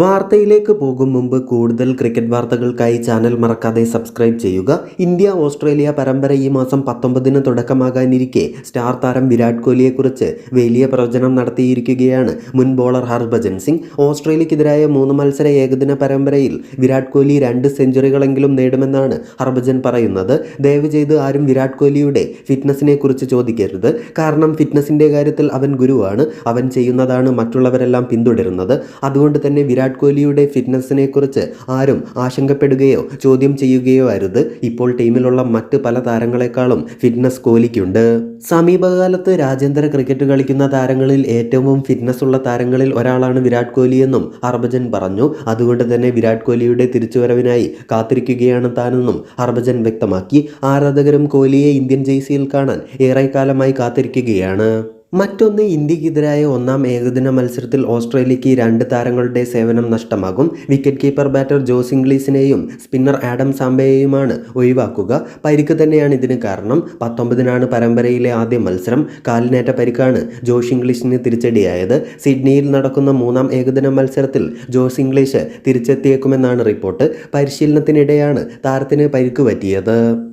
വാർത്തയിലേക്ക് പോകും മുമ്പ് കൂടുതൽ ക്രിക്കറ്റ് വാർത്തകൾക്കായി ചാനൽ മറക്കാതെ സബ്സ്ക്രൈബ് ചെയ്യുക. ഇന്ത്യ ഓസ്ട്രേലിയ പരമ്പര ഈ മാസം പത്തൊമ്പതിന് തുടക്കമാകാനിരിക്കെ. സ്റ്റാർ താരം വിരാട് കോഹ്ലിയെക്കുറിച്ച് വലിയ പ്രവചനം നടത്തിയിരിക്കുകയാണ് മുൻ ബോളർ ഹർഭജൻ സിംഗ്. ഓസ്ട്രേലിയക്കെതിരായ മൂന്ന് മത്സര ഏകദിന പരമ്പരയിൽ വിരാട് കോഹ്ലി രണ്ട് സെഞ്ചുറികളെങ്കിലും നേടുമെന്നാണ് ഹർഭജൻ പറയുന്നത്. ദയവ് ചെയ്ത് ആരും വിരാട് കോഹ്ലിയുടെ ഫിറ്റ്നസിനെ കുറിച്ച് ചോദിക്കരുത്. കാരണം ഫിറ്റ്നസിന്റെ കാര്യത്തിൽ അവൻ ഗുരുവാണ്. അവൻ ചെയ്യുന്നതാണ് മറ്റുള്ളവരെല്ലാം പിന്തുടരുന്നത്. അതുകൊണ്ട് തന്നെ വിരാട് കോഹ്ലിയുടെ ഫിറ്റ്നസിനെ കുറിച്ച് ആരും ആശങ്കപ്പെടുകയോ ചോദ്യം ചെയ്യുകയോ അരുത്. ഇപ്പോൾ ടീമിലുള്ള മറ്റ് പല താരങ്ങളെക്കാളും ഫിറ്റ്നസ് കോഹ്ലിക്കുണ്ട്. സമീപകാലത്ത് രാജ്യാന്തര ക്രിക്കറ്റ് കളിക്കുന്ന താരങ്ങളിൽ ഏറ്റവും ഫിറ്റ്നസ് ഉള്ള താരങ്ങളിൽ ഒരാളാണ് വിരാട് കോഹ്ലി എന്നും ഹർഭജൻ പറഞ്ഞു. അതുകൊണ്ട് തന്നെ വിരാട് കോഹ്ലിയുടെ തിരിച്ചുവരവിനായി കാത്തിരിക്കുകയാണ് താനെന്നും ഹർഭജൻ വ്യക്തമാക്കി. ആരാധകരും കോഹ്ലിയെ ഇന്ത്യൻ ജേഴ്സിയിൽ കാണാൻ ഏറെക്കാലമായി കാത്തിരിക്കുകയാണ്. മറ്റൊന്ന് ഇന്ത്യക്കെതിരായ ഒന്നാം ഏകദിന മത്സരത്തിൽ ഓസ്ട്രേലിയക്ക് രണ്ട് താരങ്ങളുടെ സേവനം നഷ്ടമാകും. വിക്കറ്റ് കീപ്പർ ബാറ്റർ ജോസ് ഇംഗ്ലീസിനെയും സ്പിന്നർ ആഡം സാംബയെയുമാണ് ഒഴിവാക്കുക. പരിക്ക് തന്നെയാണ് ഇതിന് കാരണം. പത്തൊമ്പതിനാണ് പരമ്പരയിലെ ആദ്യ മത്സരം. കാലിനേറ്റ പരിക്കാണ് ജോഷ് ഇംഗ്ലീഷിന് തിരിച്ചടിയായത്. സിഡ്നിയിൽ നടക്കുന്ന മൂന്നാം ഏകദിന മത്സരത്തിൽ ജോസ് ഇംഗ്ലീഷ് തിരിച്ചെത്തിയേക്കുമെന്നാണ് റിപ്പോർട്ട്. പരിശീലനത്തിനിടെയാണ് താരത്തിന് പരിക്ക് പറ്റിയത്.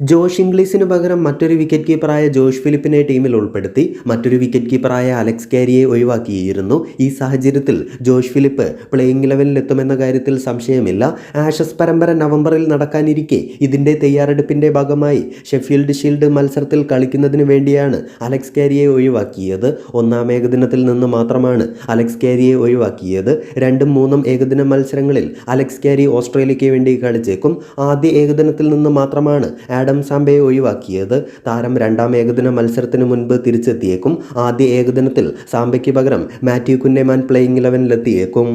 ജോഷ് ഇംഗ്ലീസിന് പകരം മറ്റൊരു വിക്കറ്റ് കീപ്പറായ ജോഷ് ഫിലിപ്പിനെ ടീമിൽ ഉൾപ്പെടുത്തി മറ്റൊരു വിക്കറ്റ് കീപ്പറായ അലക്സ് കാരിയെ ഒഴിവാക്കിയിരുന്നു. ഈ സാഹചര്യത്തിൽ ജോഷ് ഫിലിപ്പ് പ്ലേയിങ് ലെവലിൽ എത്തുമെന്ന കാര്യത്തിൽ സംശയമില്ല. ആഷസ് പരമ്പര നവംബറിൽ നടക്കാനിരിക്കെ ഇതിന്റെ തയ്യാറെടുപ്പിന്റെ ഭാഗമായി ഷെഫീൽഡ് ഷീൽഡ് മത്സരത്തിൽ കളിക്കുന്നതിന് വേണ്ടിയാണ് അലക്സ് കാരിയെ ഒഴിവാക്കിയത്. ഒന്നാം ഏകദിനത്തിൽ നിന്ന് മാത്രമാണ് അലക്സ് കാരിയെ ഒഴിവാക്കിയത്. രണ്ടും മൂന്നും ഏകദിന മത്സരങ്ങളിൽ അലക്സ് കാരി ഓസ്ട്രേലിയയ്ക്ക് വേണ്ടി കളിച്ചേക്കും. ആദ്യ ഏകദിനത്തിൽ നിന്ന് മാത്രമാണ് ആഡം സാംബയെ ഒഴിവാക്കിയത്. താരം രണ്ടാം ഏകദിന മത്സരത്തിന് മുൻപ് തിരിച്ചെത്തിയേക്കും. ആദ്യ ഏകദിനത്തിൽ സാംബയ്ക്ക് പകരം മാത്യു കുന്നേമാൻ പ്ലേയിങ് ഇലവനിലെത്തിയേക്കും